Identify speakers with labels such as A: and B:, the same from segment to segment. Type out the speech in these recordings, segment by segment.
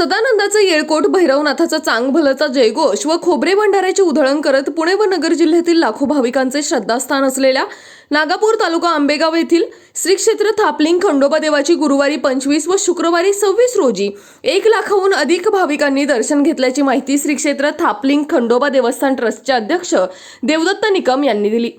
A: सदानंदाचं येळकोट भैरवनाथाचा चांगभलचा जयघोष व खोबरे भंडाऱ्याची उधळण करत पुणे व नगर जिल्ह्यातील लाखो भाविकांचे श्रद्धास्थान असलेल्या नागापूर तालुका आंबेगाव येथील श्री क्षेत्र थापलिंग खंडोबा देवाची गुरुवारी पंचवीस व शुक्रवारी सव्वीस रोजी एक लाखाहून अधिक भाविकांनी दर्शन घेतल्याची माहिती श्री क्षेत्र थापलिंग खंडोबा देवस्थान ट्रस्टचे अध्यक्ष देवदत्त निकम यांनी दिली.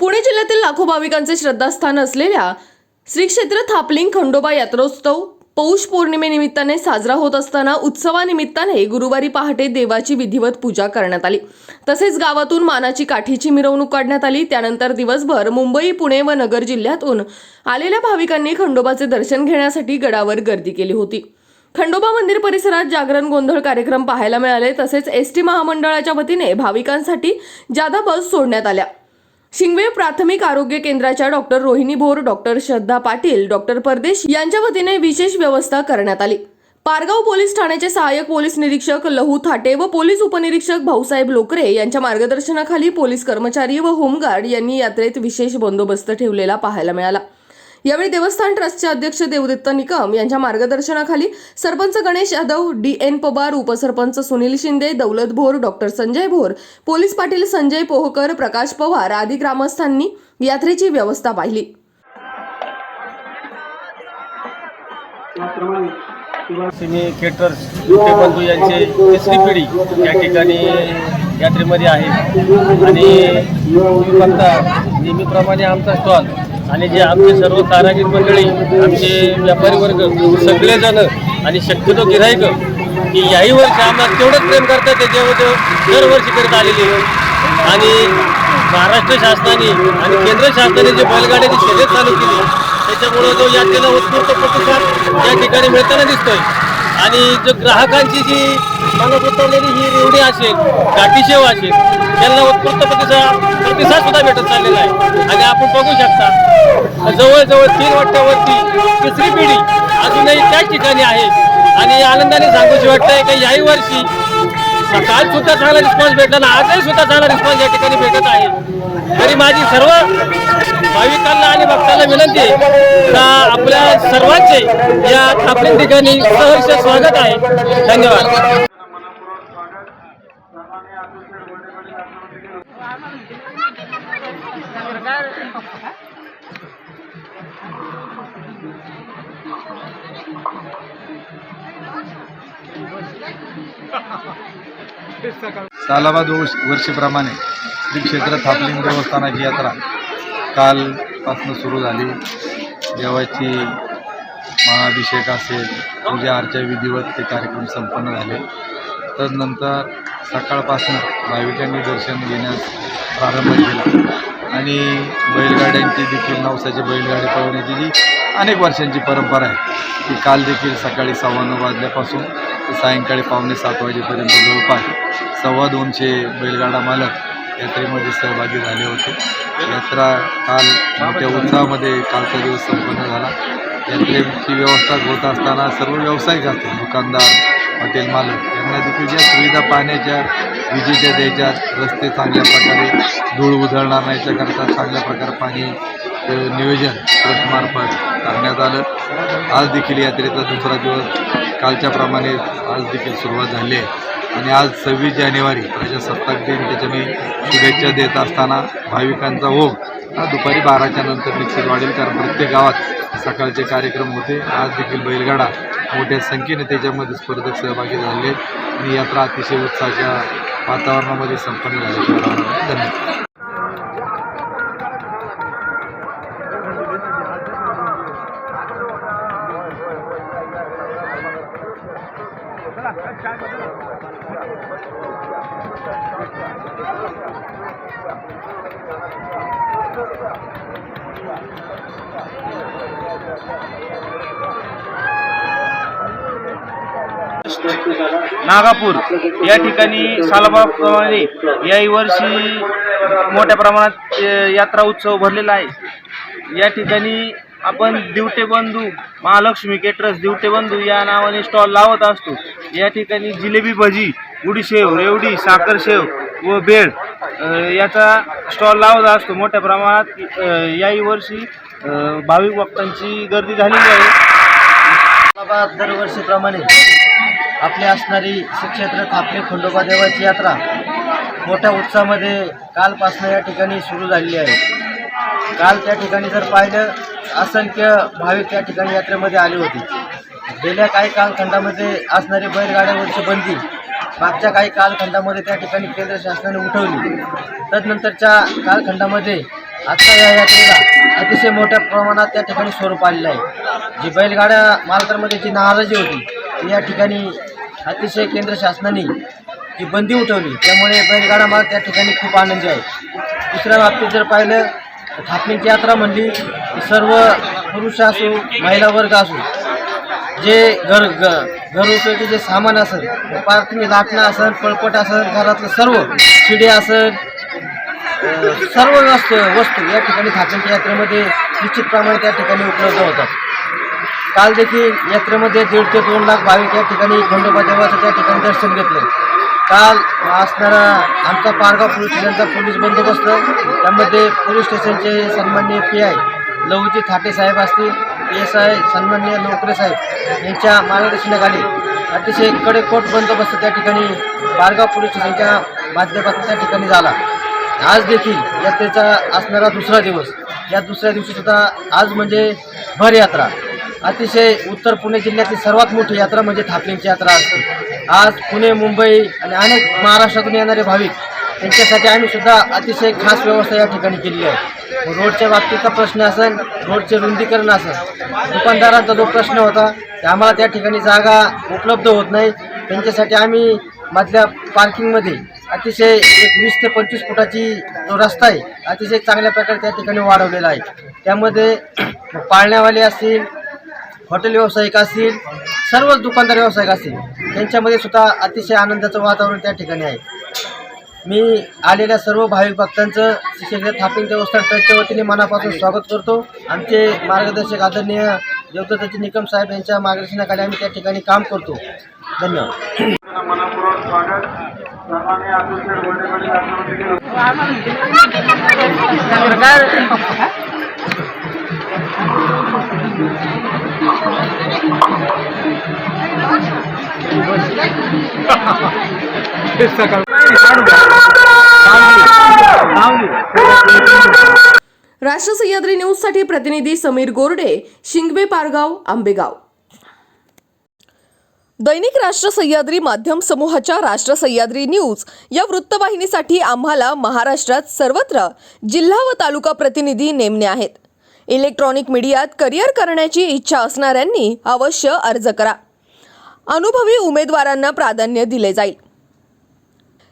A: पुणे जिल्ह्यातील लाखो भाविकांचे श्रद्धास्थान असलेल्या श्री क्षेत्र थापलिंग खंडोबा यात्रोत्सव पौष पौर्णिमेनिमित्ताने साजरा होत असताना उत्सवानिमित्ताने गुरुवारी पहाटे देवाची विधिवत पूजा करण्यात आली. तसेच गावातून मानाची काठीची मिरवणूक काढण्यात आली. त्यानंतर दिवसभर मुंबई पुणे व नगर जिल्ह्यातून आलेल्या भाविकांनी खंडोबाचे दर्शन घेण्यासाठी गडावर गर्दी केली होती. खंडोबा मंदिर परिसरात जागरण गोंधळ कार्यक्रम पाहायला मिळाले. तसेच एस टी महामंडळाच्या वतीने भाविकांसाठी जादा बस सोडण्यात आल्या. शिंगवे प्राथमिक आरोग्य केंद्राच्या doctor Rohini Bhor doctor Shraddha Patil doctor Pardesh यांच्या वतीने विशेष व्यवस्था करण्यात आली. पारगाव पोलीस ठाण्याचे सहाय्यक पोलीस निरीक्षक लहू थाटे व पोलीस उपनिरीक्षक भाऊसाहेब लोकरे यांच्या मार्गदर्शनाखाली पोलीस कर्मचारी व होमगार्ड यांनी यात्रेत विशेष बंदोबस्त ठेवलेला पाहायला मिळाला. यावेळी देवस्थान ट्रस्टचे अध्यक्ष देवदत्त निकम यांच्या मार्गदर्शनाखाली सरपंच गणेश यादव डी एन पवार उपसरपंच सुनील शिंदे दौलत भोर डॉक्टर संजय भोर पोलीस पाटील संजय पोहकर प्रकाश पवार आदी ग्रामस्थांनी यात्रेची व्यवस्था पाहिली.
B: केटर्स बंधू यांचे तिसरी पिढी या ठिकाणी यात्रेमध्ये आहे. आणि बघता नेहमीप्रमाणे आमचा स्टॉल आणि जे आमचे सर्व कारागीर मंडळी आमचे व्यापारी वर्ग सगळेजण आणि शक्यतो गिराईक की याही वर्षी आम्हाला तेवढंच प्रेम करतात त्याच्यामध्ये दरवर्षी करत आलेले आणि महाराष्ट्र शासनाने आणि केंद्र शासनाने जे बैलगाड्याची शर्यत चालू केली त्याच्यामुळे जो यात्रेला उत्स्फूर्त प्रतिसाद या ठिकाणी मिळताना दिसतोय. आणि जो ग्राहकांची जी मला उतरलेली ही रेवडी असेल गाठीशेव असेल त्यांना उत्कृष्ट प्रतिसाद प्रतिसाद सुद्धा भेटत चाललेला आहे. आणि आपण बघू शकता जवळजवळ तीन वाट्यावरती तिसरी पिढी अजूनही त्याच ठिकाणी आहे. आणि आनंदाने सांगूशी वाटतंय की याही वर्षी काल सुद्धा चांगला रिस्पॉन्स भेटला ना आजही सुद्धा चांगला रिस्पॉन्स या ठिकाणी भेटत आहे. तरी माझी सर्व भाविकांना आणि भक्तांना विनंती आहे का आपल्या सर्वांचे या आपल्या ठिकाणी सहर्ष स्वागत आहे. धन्यवाद.
C: सालाबाद वर्ष वर्षीप्रमाणे श्री क्षेत्र थापलिंग देवस्थानाची यात्रा कालपासून सुरू झाली. देवाची महाअभिषेक असेल पूजा अर्चा विधिवत ते कार्यक्रम संपन्न झाले. तदनंतर सकाळपासून भाविकांनी दर्शन घेण्यास प्रारंभ केला. आणि बैलगाड्यांची देखील नवसाची बैलगाडी पळवण्याची जी अनेक वर्षांची परंपरा आहे ती काल देखील सकाळी सव्वा नऊ वाजल्यापासून ते सायंकाळी पावणे सात वाजेपर्यंत जवळपास सव्वा दोनशे बैलगाडा मालक यात्रेमध्ये सहभागी झाले होते. यात्रा काल मोठ्या उत्साहामध्ये कालचा दिवस संपन्न झाला. यात्रेची व्यवस्था होत असताना सर्व व्यावसायिक असतील दुकानदार हॉटेल मालक यांना देखील ज्या सुविधा पाण्याच्या विजेच्या द्यायच्या रस्ते चांगल्या प्रकारे धूळ उधळणार नाही याच्याकरता चांगल्या प्रकारे पाणी नियोजन ट्रस्टमार्फत करण्यात आलं. आज देखील यात्रेचा दुसरा दिवस कालच्याप्रमाणे आज देखील सुरुवात झाली आहे. आणि आज सव्वीस जानेवारी प्रजासत्ताक दिन त्याच्या मी शुभेच्छा देत असताना भाविकांचा ओघ हा दुपारी बाराच्या नंतर निश्चित वाढेल कारण प्रत्येक गावात सकाळचे कार्यक्रम होते. आज देखील बैलगाडा मोठ्या संख्येने त्याच्यामध्ये स्पर्धक सहभागी झाले आहेत. आणि यात्रा अतिशय उत्साहाच्या वातावरणामध्ये संपन्न झाली धन्यवाद.
D: नागापूर या ठिकाणी सालाबाप्रमाणे याही वर्षी मोठ्या प्रमाणात यात्रा उत्सव भरलेला आहे. या ठिकाणी आपण दिवटे बंधू महालक्ष्मी केटरस दिवटे बंधू या नावाने स्टॉल लावत असतो. या ठिकाणी जिलेबी भजी उडीशेव रेवडी साखरशेव व बेळ याचा स्टॉल लावला असतो मोठ्या प्रमाणात. याही वर्षी भाविक भक्तांची गर्दी झालेली आहे.
E: दरवर्षीप्रमाणे आपली असणारी श्री क्षेत्र थापणे खंडोबा देवाची यात्रा मोठ्या उत्साहामध्ये कालपासून या ठिकाणी सुरू झालेली आहे. काल त्या ठिकाणी जर पाहिलं असंख्य भाविक त्या ठिकाणी यात्रेमध्ये आले होते. गेल्या काही कालखंडामध्ये असणारी बैलगाड्यावरची बंदी मागच्या काही कालखंडामध्ये त्या ठिकाणी केंद्र शासनाने उठवली. तदनंतरच्या कालखंडामध्ये आजच्या या यात्रेला अतिशय मोठ्या प्रमाणात त्या ठिकाणी स्वरूप आलेलं आहे. जी बैलगाड्या मालकांमध्ये जी नाराजी होती या ठिकाणी अतिशय केंद्र शासनाने जी बंदी उठवली त्यामुळे बैलगाडा मला त्या ठिकाणी खूप आनंदी आहे. दुसऱ्या बाबतीत जर पाहिलं थापणीची यात्रा म्हणली सर्व पुरुष असो महिला वर्ग असो जे घर घर उपयोगी जे सामान असेल पार्किंग तुम्ही लाटणं असेल पळपट असेल घरातलं सर्व शिडी असेल सर्व वस्तू वस्तू या ठिकाणी थापणीच्या यात्रेमध्ये निश्चित प्रमाणे त्या ठिकाणी उपलब्ध होतात. काल देखील यात्रेमध्ये दीड ते दोन लाख भाविक या ठिकाणी खंडोबा देवाचं त्या ठिकाणी दर्शन घेतलं. काल असणारा आमचा पारगाव पोलीस स्टेशनचा पोलीस बंदोबस्त त्यामध्ये पोलीस स्टेशनचे सन्मान्य पी आय लवजी थाटे साहेब असतील एस आय सन्माननीय नोकरे साहेब यांच्या मार्गदर्शनाखाली अतिशय कडेकोट बंदोबस्त त्या ठिकाणी बारगाव पोलीस स्टेशनच्या माध्यमातून त्या ठिकाणी झाला. आज देखील यात्रेचा असणारा दुसरा दिवस. या दुसऱ्या दिवशीसुद्धा आज म्हणजे भर यात्रा. अतिशय उत्तर पुणे जिल्ह्यातली सर्वात मोठी यात्रा म्हणजे थापलींची यात्रा असते. आज पुणे मुंबई आणि अनेक महाराष्ट्रातून येणारे भाविक त्यांच्यासाठी आम्ही सुद्धा अतिशय खास व्यवस्था या ठिकाणी केलेली आहे. रोडच्या बाबतीतचा प्रश्न असेल रोडचे रुंदीकरण असेल दुकानदारांचा जो प्रश्न होता ते आम्हाला त्या ठिकाणी जागा उपलब्ध होत नाही. त्यांच्यासाठी आम्ही मधल्या पार्किंगमध्ये अतिशय एक वीस ते पंचवीस फुटाची जो रस्ता आहे अतिशय चांगल्या प्रकारे त्या ठिकाणी वाढवलेला आहे. त्यामध्ये पाळण्यावाले असतील हॉटेल व्यावसायिक असतील सर्वच दुकानदार व्यावसायिक असतील त्यांच्यामध्ये सुद्धा अतिशय आनंदाचं वातावरण त्या ठिकाणी आहे. मी आलेल्या सर्व भाविक भक्तांचं श्री थापिंग देवस्थान ट्रस्टच्या वतीने मनापासून स्वागत करतो. आमचे मार्गदर्शक आदरणीय देवदत्ताजी निकम साहेब यांच्या मार्गदर्शनाखाली आम्ही त्या ठिकाणी काम करतो. धन्यवाद.
A: राष्ट्र सह्याद्री न्यूजसाठी प्रतिनिधी समीर गोरडे शिंगवे पारगाव आंबेगाव. दैनिक राष्ट्र सह्याद्री माध्यम समूहाच्या राष्ट्र सह्याद्री न्यूज या वृत्तवाहिनीसाठी आम्हाला महाराष्ट्रात सर्वत्र जिल्हा व तालुका प्रतिनिधी नेमणे आहेत. इलेक्ट्रॉनिक मीडियात करिअर करण्याची इच्छा असणाऱ्यांनी अवश्य अर्ज करा. अनुभवी उमेदवारांना प्राधान्य दिले जाईल.